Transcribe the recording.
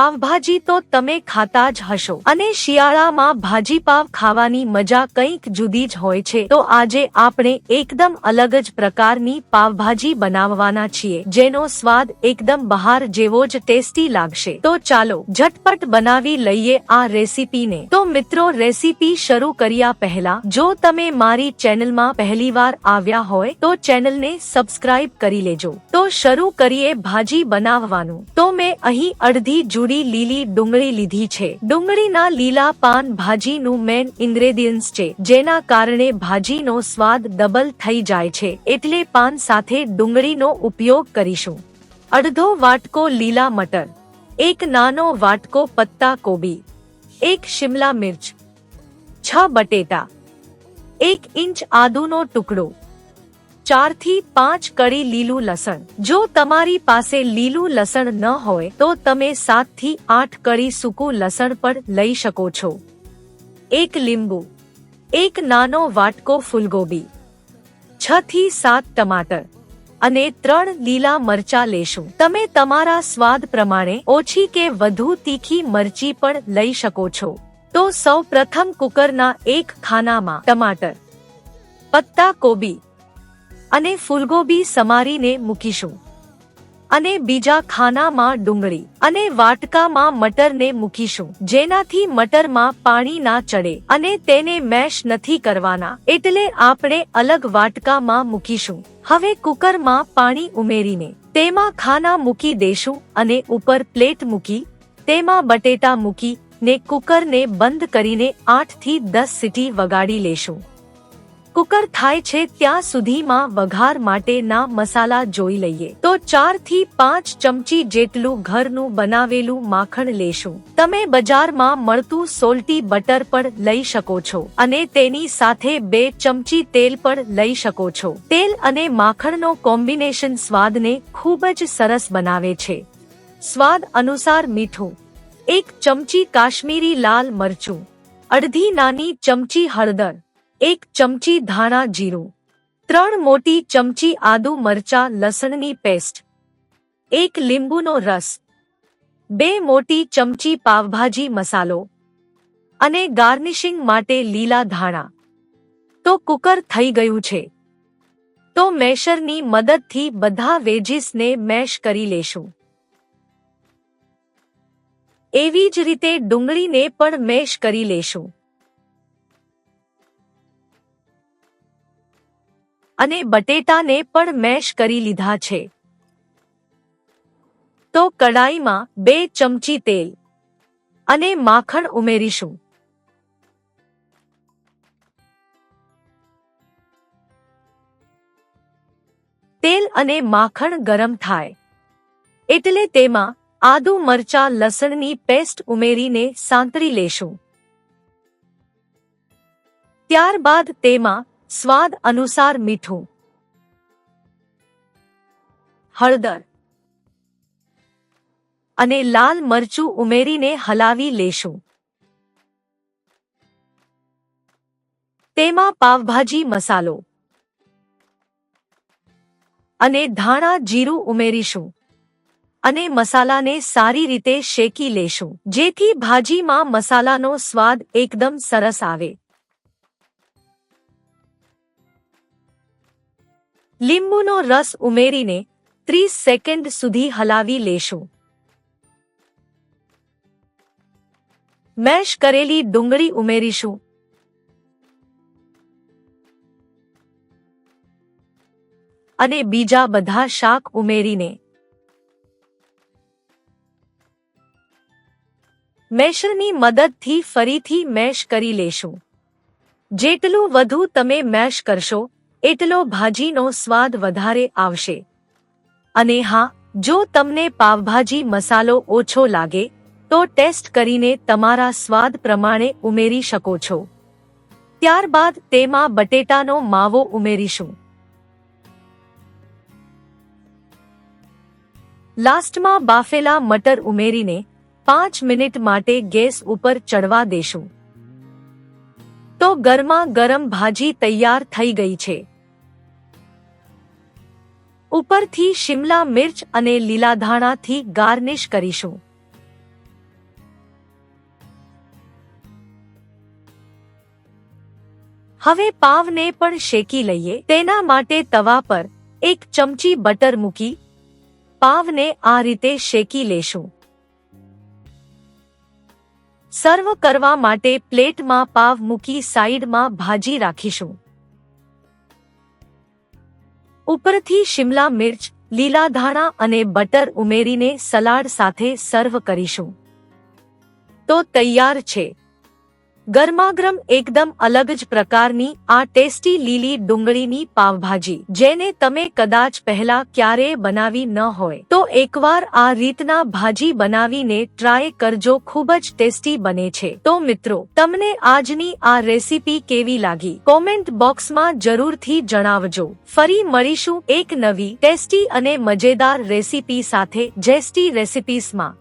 પાવભાજી તો તમે ખાતા જ હશો. અને શિયાળામાં ભાજી પાવ ખાવાની મજા કંઈક જુદી જ હોય છે. તો આજે આપણે એકદમ અલગ જ પ્રકારની પાવભાજી બનાવવાના છીએ, જેનો સ્વાદ એકદમ બહાર જેવો જ ટેસ્ટી લાગશે. તો ચાલો, ઝટપટ બનાવી લઈએ આ રેસીપીને. તો મિત્રો, રેસીપી શરૂ કર્યા પહેલા, જો તમે મારી ચેનલમાં પહેલીવાર આવ્યા હોય, તો ચેનલને સબસ્ક્રાઇબ કરી લેજો. તો શરૂ કરીએ ભાજી બનાવવાનું. તો મેં અહીં અડધી જુડી લીલી ડુંગળી લીધી છે. ડુંગળીના લીલા પાન ભાજીનું મેન ઇન્ગ્રેડિયન્ટ્સ છે, જેના કારણે ભાજીનો સ્વાદ ડબલ થઈ જાય છે, એટલે પાન સાથે ડુંગળીનો ઉપયોગ કરીશું. અડધો વાટકો લીલા મટર, એક નાનો વાટકો પત્તા કોબી, એક શિમલા મિર્ચ, છ બટેટા, એક ઇંચ આદુનો ટુકડો ચારથી પાંચ કળી લીલું લસણ. જો તમારી પાસે લીલું લસણ ન હોય, તો તમે સાતથી આઠ કળી સૂકું લસણ પણ લઈ શકો છો. એક લીંબુ, એક નાનો વાટકો ફૂલગોબી છ થી સાત ટમાટર અને ત્રણ લીલા મરચા લેશું. તમે તમારા સ્વાદ પ્રમાણે ઓછી કે વધુ તીખી મરચી પણ લઈ શકો છો. તો સૌ પ્રથમ કુકરના એક ખાનામાં ટમાટર, પત્તા કોબી અને ફૂલગોબી સમારીને મૂકીશું. અને બીજા ખાનામાં ડુંગળી અને વાટકામાં મટરને મૂકીશું. જેનાથી મટરમાં પાણી ના ચડે અને તેને મેશ નથી કરવાના. એટલે આપણે અલગ વાટકામાં મૂકીશું. હવે કુકરમાં પાણી ઉમેરીને તેમાં ખાના મૂકી દેશું અને ઉપર પ્લેટ મૂકી, તેમાં બટેટા મૂકી ને કુકરને બંધ કરીને આઠથી દસ સીટી વગાડી લેશું. કુકર થાય છે ત્યાં સુધીમાં વઘાર માટેના મસાલા જોઈ લઈએ. તો ચારથી પાંચ ચમચી જેટલું ઘરનું બનાવેલું માખણ લેશું. તમે બજારમાં મળતું સોલ્ટી બટર પણ લઈ શકો છો અને તેની સાથે બે ચમચી તેલ પણ લઈ શકો છો. તેલ અને માખણનો કોમ્બિનેશન સ્વાદને ખૂબ જ સરસ બનાવે છે. સ્વાદ અનુસાર મીઠું, એક ચમચી કાશ્મીરી લાલ મરચું, અડધી નાની ચમચી હળદર એક ચમચી ધાણા જીરું, ત્રણ મોટી ચમચી આદુ મરચા લસણની પેસ્ટ, એક લીંબુનો રસ, બે મોટી ચમચી પાવભાજી મસાલો અને ગાર્નિશિંગ માટે લીલા ધાણા. તો કુકર થઈ ગયું છે. તો મેશરની મદદથી બધા વેજીસને મેશ કરી લેશું. એવી જ રીતે ડુંગળીને પણ મેશ કરી લેશું. અને બટેટાને પણ મેશ કરી લીધા છે. તો કડાઈમાં બે ચમચી તેલ અને માખણ ઉમેરીશું. તેલ અને માખણ ગરમ થાય. એટલે તેમાં આદુ મરચા લસણની પેસ્ટ ઉમેરીને સાંતળી લેશું. ત્યારબાદ તેમાં સ્વાદ અનુસાર મીઠું. હળદર. અને લાલ મરચું ઉમેરીને હલાવી લેશું. તેમાં પાવભાજી મસાલો. અને ધાણા જીરું ઉમેરીશું. અને મસાલાને સારી રીતે શેકી લેશું. જેથી ભાજીમાં મસાલાનો સ્વાદ એકદમ સરસ આવે. લીંબુનો રસ ઉમેરીને ત્રીસ સેકન્ડ સુધી હલાવી લેશું. મેશ કરેલી ડુંગળી ઉમેરીશું. અને બીજા બધા શાક ઉમેરીને. મેશરની મદદથી ફરીથી મેશ કરી લેશું. જેટલું વધુ તમે મેશ કરશો એટલો ભાજીનો સ્વાદ વધારે આવશે. અને હા, જો તમને પાવભાજી મસાલો ઓછો લાગે, તો ટેસ્ટ કરીને તમારા સ્વાદ પ્રમાણે ઉમેરી શકો છો. ત્યારબાદ તેમાં બટેટાનો માવો ઉમેરીશું. લાસ્ટમાં બાફેલા મટર ઉમેરીને પાંચ મિનિટ માટે ગેસ ઉપર ચડવા દેશું. તો ગરમા ગરમ ભાજી તૈયાર થઈ ગઈ છે. ઉપરથી શિમલા મિર્ચ અને લીલા ધાણાથી ગાર્નિશ કરીશું. હવે પાવને પણ શેકી લઈએ. તેના માટે તવા પર એક ચમચી બટર મૂકી પાવને આ રીતે શેકી લેશું. સર્વ કરવા માટે પ્લેટમાં પાવ મૂકી સાઈડમાં ભાજી રાખીશું. ઉપરથી શિમલા મિર્ચ, લીલા ધાણા અને બટર ઉમેરીને સલાડ સાથે સર્વ કરીશું. તો તૈયાર છે. ગરમાગરમ એકદમ અલગ જ પ્રકારની આ ટેસ્ટી લીલી ડુંગળીની પાવભાજી, જેને તમે કદાચ પહેલા ક્યારેય બનાવી ન હોય. તો એકવાર આ રીતના ભાજી બનાવીને ટ્રાય કરજો, ખૂબ જ ટેસ્ટી બને છે. તો મિત્રો, તમને આજની આ રેસીપી કેવી લાગી? કોમેન્ટ બોક્સમાં જરૂરથી જણાવજો. ફરી મળીશું એક નવી ટેસ્ટી અને મજેદાર રેસીપી સાથે, જેસ્ટી રેસીપીસમાં